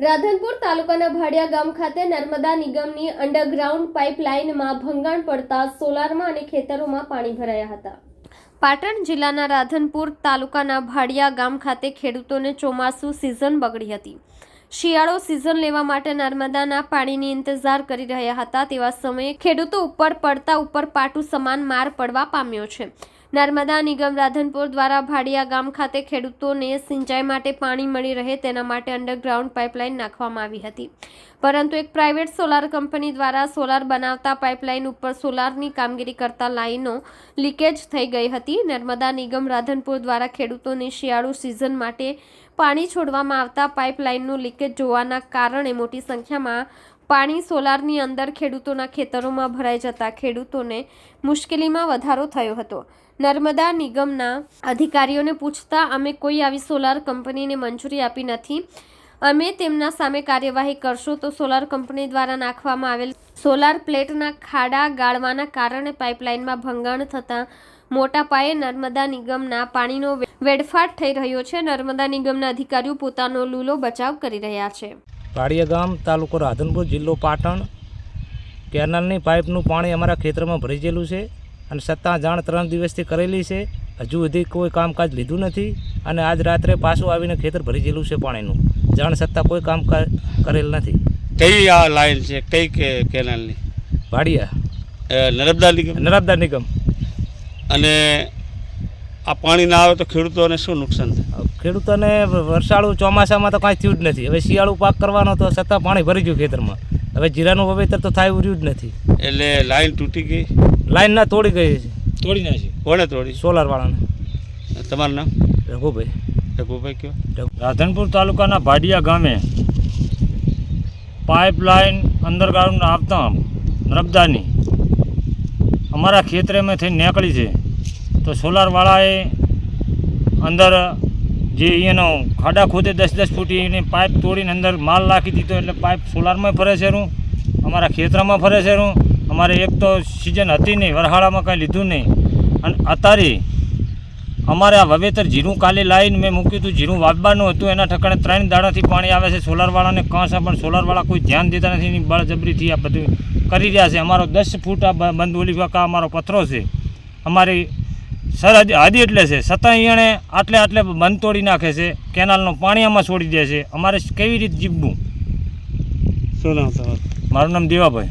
રાધનપુર તાલુકાના ભાડિયા ગામ ખાતે નર્મદા નિગમની અંડરગ્રાઉન્ડ પાઇપલાઇનમાં ભંગાણ પડતા સોલારમાં અને ખેતરોમાં પાણી ભરાયા હતા. પાટણ જિલ્લાના રાધનપુર તાલુકાના ભાડિયા ગામ ખાતે ખેડૂતોને ચોમાસું સિઝન બગડી હતી. શિયાળો સિઝન લેવા માટે નર્મદાના પાણીની ઇંતજાર કરી રહ્યા હતા તેવા સમયે ખેડૂતો ઉપર પડતા ઉપર પાટું સમાન માર પડવા પામ્યો છે. નર્મદા નિગમ રાધનપુર દ્વારા ભાડિયા ગામ ખાતે ખેડૂતોને સિંચાઈ માટે પાણી મળી રહે તેના માટે અંડરગ્રાઉન્ડ પાઇપલાઇન નાખવામાં આવી હતી. પરંતુ એક પ્રાઇવેટ સોલાર કંપની દ્વારા સોલાર બનાવતા પાઇપલાઇન ઉપર સોલારની કામગીરી કરતા લાઈનો લીકેજ થઈ ગઈ હતી. નર્મદા નિગમ રાધનપુર દ્વારા ખેડૂતોની શિયાળુ સિઝન માટે પાણી છોડવામાં આવતા પાઇપલાઇનનું લીકેજ જોવાના કારણે મોટી સંખ્યામાં પાણી સોલારની અંદર ખેડૂતોના ખેતરોમાં ભરાઈ જતા ખેડૂતોને મુશ્કેલીમાં વધારો થયો હતો. નર્મદા નિગમના અધિકારીઓને પૂછતા, અમે કોઈ આવી સોલાર કંપનીને મંજૂરી આપી નથી. અમે તેમના સામે કાર્યવાહી કરશો તો સોલાર કંપની દ્વારા નાખવામાં આવેલ સોલાર પ્લેટના ખાડા ગાળવાના કારણે પાઇપલાઇનમાં ભંગાણ થતાં મોટા પાયે નર્મદા નિગમના પાણીનો વેડફાટ થઈ રહ્યો છે. નર્મદા નિગમના અધિકારીઓ પોતાનો લૂલો બચાવ કરી રહ્યા છે. પાડિયા ગામ તાલુકો રાધનપુર જિલ્લો પાટણ. કેનાલની પાઇપનું પાણી અમારા ખેતરમાં ભરી ગયેલું છે અને સત્તા જાણ ત્રણ દિવસથી કરેલી છે. હજુ સુધી કોઈ કામકાજ લીધું નથી અને આજ રાત્રે પાછું આવીને ખેતર ભરી ગયેલું છે પાણીનું. જાણ છતાં કોઈ કામકાજ કરેલ નથી. કઈ આ લાઈન છે? કઈ કે કેનાલની? ભાડિયા નર્મદા નિગમ? નર્મદા નિગમ. અને આ પાણી ના આવે તો ખેડૂતોને શું નુકસાન થાય? ખેડૂતોને વરસાળું ચોમાસામાં તો કાંઈ થયું જ નથી. હવે શિયાળુ પાક કરવાનો તો છતાં પાણી ભરી ગયું ખેતરમાં. હવે જીરાનું વાવેતર તો થાય ઉર્યું રહ્યું જ નથી. એટલે લાઈન તૂટી ગઈ? લાઈન ના તોડી ગઈ છે. તોડી નાખી. કોણે તોડી? સોલારવાળાને. તમારું નામ? રઘુભાઈ. રઘુભાઈ કયો? રાધનપુર તાલુકાના ભાડિયા ગામે પાઇપલાઇન અંડરગ્રાઉન્ડ આવતા નર્મદાની અમારા ખેતરેમાંથી નીકળી છે. તો સોલારવાળાએ અંદર જે એનો ખાડા ખોદે દસ દસ ફૂટી એને પાઇપ તોડીને અંદર માલ નાખી દીધો, એટલે પાઇપ સોલારમાં ફરે છે રૂં અમારા ખેતરમાં ફરે છે રૂં અમારે એક તો સિઝન હતી નહીં, વરહાળામાં કાંઈ લીધું નહીં. અને અત્યારે અમારે આ વાવેતર જીરું કાલે લાવીને મેં મૂક્યું હતું જીરું વાવવાનું હતું, એના ઠકાણે ત્રણ દાડાથી પાણી આવે છે, સોલારવાળાને કાં છે પણ સોલારવાળા કોઈ ધ્યાન દેતા નથી, એની બળજબરીથી આ બધું કરી રહ્યા છે. અમારો દસ ફૂટ આ બંધ ઓલી વાકા અમારો પથરો છે. અમારી સરહદ હદી એટલે છે. છતાં એણે આટલે આટલે બંધ તોડી નાખે છે. કેનાલનું પાણી આમાં છોડી દે છે. અમારે કેવી રીતે જીવવું? શું નામ તમારું મારું નામ દેવાભાઈ.